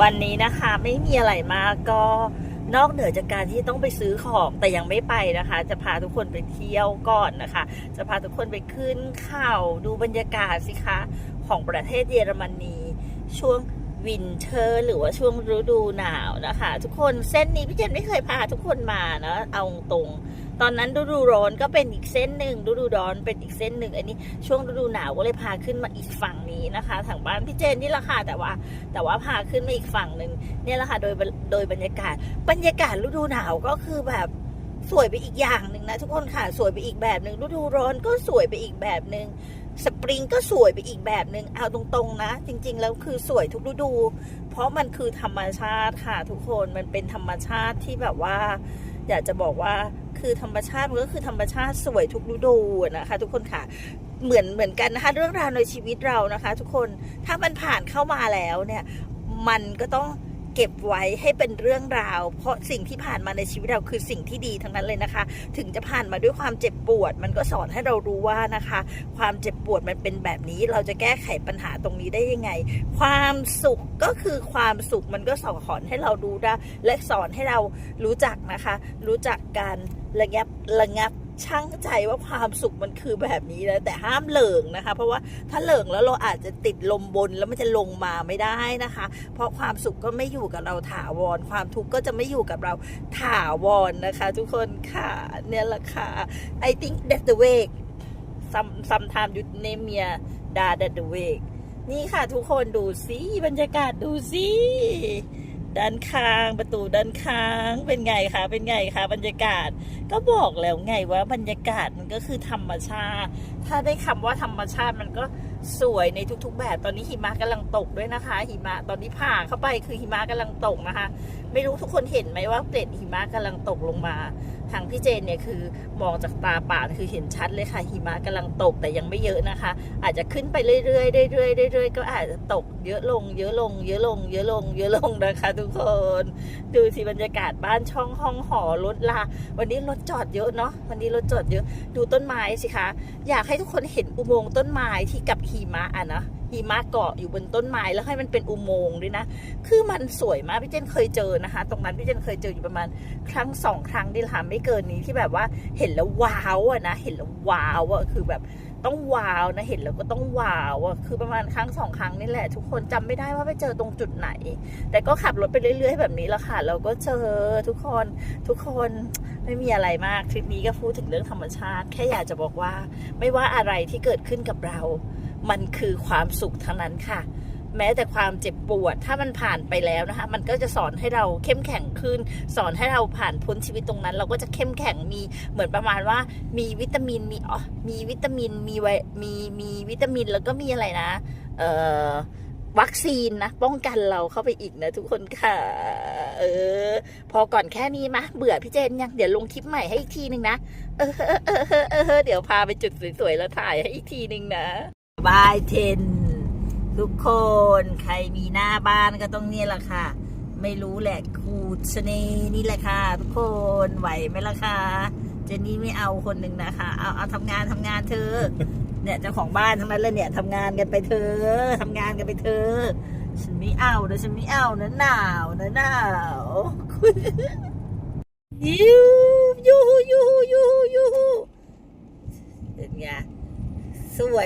วันนี้นะคะไม่มีอะไรมากก็นอกเหนือจากการที่ต้องไปซื้อของแต่ยังไม่ไปนะคะ จะพาทุกคนไปเที่ยวก่อนนะคะ จะพาทุกคนไปขึ้นเขาดูบรรยากาศสิคะของประเทศเยอรมนีช่วงวินเทอร์ หรือว่าช่วงฤดูหนาวนะคะ ทุกคนเส้นนี้พี่เจนไม่เคยพาทุกคนมานะเอาตรง ตอนนั้นฤดูร้อนก็เป็นอีกเส้นหนึ่งฤดูร้อนเป็นอีกเส้นหนึ่งอันนี้ช่วงฤดูหนาวก็เลยพาขึ้นมาอีกฝั่งนี้นะคะทางบ้านพี่เจนนี่แหละค่ะแต่ว่า แต่ว่าพาขึ้นมาอีกฝั่งหนึ่งเนี่ยแหละค่ะโดยโดยบรรยากาศ บรรยากาศฤดูหนาวก็คือแบบสวยไปอีกอย่างหนึ่งนะทุกคนค่ะสวยไปอีกแบบหนึ่งฤดูร้อนก็สวยไปอีกแบบหนึ่งสปริงก็สวยไปอีกแบบหนึ่งเอาตรงๆนะ จริง ๆ แล้วคือสวยทุกฤดู เพราะมันคือธรรมชาติค่ะทุกคนมันเป็นธรรมชาติที่แบบว่า อยากจะบอกว่า คือธรรมชาติมันก็คือธรรมชาติสวยทุกฤดูนะคะ ทุกคนค่ะเหมือนเหมือนกันนะคะเรื่องราวในชีวิตเรานะคะ ทุกคนถ้ามันผ่านเข้ามาแล้วเนี่ย มันก็ต้อง เก็บไว้ให้เป็นเรื่องราว เพราะสิ่งที่ผ่านมาในชีวิตเราคือสิ่งที่ดีทั้งนั้นเลยนะคะ ถึงจะผ่านมาด้วยความเจ็บปวด มันก็สอนให้เรารู้ว่านะคะ ความเจ็บปวดมันเป็นแบบนี้ เราจะแก้ไขปัญหาตรงนี้ได้ยังไง ความสุขก็คือความสุขมันก็สอนให้เรารู้ได้และสอนให้เรารู้จักนะคะ รู้จักการระงับระงับ ช่างใจว่าความสุขมันคือแบบนี้นะแต่ห้ามเหลิงนะคะ เพราะว่าถ้าเหลิงแล้วเราอาจจะติดลมบนแล้วมันจะลงมาไม่ได้นะคะ เพราะความสุขก็ไม่อยู่กับเราถาวร ความทุกข์ก็จะไม่อยู่กับเราถาวรนะคะ ทุกคนค่ะเนี่ยแหละค่ะ I think that's the way some sometime you name me da that the way นี่ค่ะทุกคนดูสิบรรยากาศดูสิ ด้านข้าง ประตูด้านข้าง เป็นไงคะเป็นไงคะบรรยากาศ ก็บอกแล้วไงว่าบรรยากาศมันก็คือธรรมชาติ ถ้าได้คำว่าธรรมชาติมันก็ สวยในทุกๆ แบบตอนนี้หิมะกำลังตกด้วยนะคะ หิมะตอนนี้ผ่าเข้าไปคือหิมะกำลังตกนะคะ ไม่รู้ทุกคนเห็นไหมว่าเกล็ดหิมะกำลังตกลงมา ทางพี่เจนเนี่ยคือมองจากตาป่าคือเห็นชัดเลยค่ะ หิมะกำลังตกแต่ยังไม่เยอะนะคะ อาจจะขึ้นไปเรื่อยๆเรื่อยๆเรื่อยๆก็อาจจะตกเยอะลง เยอะลง เยอะลง เยอะลง เยอะลงนะคะ ทุกคนดูสิบรรยากาศบ้านช่องห้องหอรถลาวันนี้รถจอดเยอะเนาะวันนี้รถจอดเยอะดูต้นไม้สิคะอยากให้ทุกคนเห็นอุโมงค์ต้นไม้ที่กับหิมะอะนะหิมะเกาะอยู่บนต้นไม้แล้วให้มันเป็นอุโมงค์ด้วยนะ คือมันสวยมากพี่เจนเคยเจอนะคะ ตรงนั้นพี่เจนเคยเจออยู่ประมาณครั้งสองครั้งนี่แหละค่ะไม่เกินนี้ที่แบบว่าเห็นแล้วว้าวอะนะเห็นแล้วว้าวอะคือแบบต้องว้าวนะเห็นแล้วก็ต้องว้าวอะคือประมาณครั้งสองครั้งนี่แหละ ทุกคนจำไม่ได้ว่าไปเจอตรงจุดไหน แต่ก็ขับรถไปเรื่อย ๆ แบบนี้แหละค่ะ เราก็เจอทุกคนทุกคนไม่มีอะไรมากทริปนี้ก็พูดถึงเรื่องธรรมชาติ แค่อยากจะบอกว่าไม่ว่าอะไรที่เกิดขึ้นกับเรา มันคือความสุขทั้งนั้นค่ะ แม้แต่ความเจ็บปวดถ้ามันผ่านไปแล้วนะคะ มันก็จะสอนให้เราเข้มแข็งขึ้น สอนให้เราผ่านพ้นชีวิตตรงนั้น เราก็จะเข้มแข็งมีเหมือนประมาณว่า มีวิตามินมีอ๋อมีวิตามินมีไวมีมีวิตามินแล้วก็มีอะไรนะ เอ่อวัคซีนนะ ป้องกันเราเข้าไปอีกนะทุกคนค่ะ เออ พอก่อนแค่นี้มะเบื่อพี่เจนยัง เดี๋ยวลงคลิปใหม่ให้อีกทีนึงนะ เออเออเออเออเออเดี๋ยวพาไปจุดสวยๆแล้วถ่ายให้อีกทีนึงนะ บายเทน ทุกคนใครมีหน้าบ้านก็ต้องเนี่ยแหละค่ะ ไม่รู้แหละครูชนีนี่แหละค่ะ ทุกคนไหวไหมล่ะคะเจนนี่ไม่เอาคนหนึ่งนะคะ เอาเอาทำงานทำงานเธอ เนี่ยเจ้าของบ้านทั้งนั้นเลยเนี่ยทำงานกันไปเธอทำงานกันไปเธอ ฉันไม่เอานะฉันไม่เอานะหนาวนะหนาวยูยูยูยูยูเ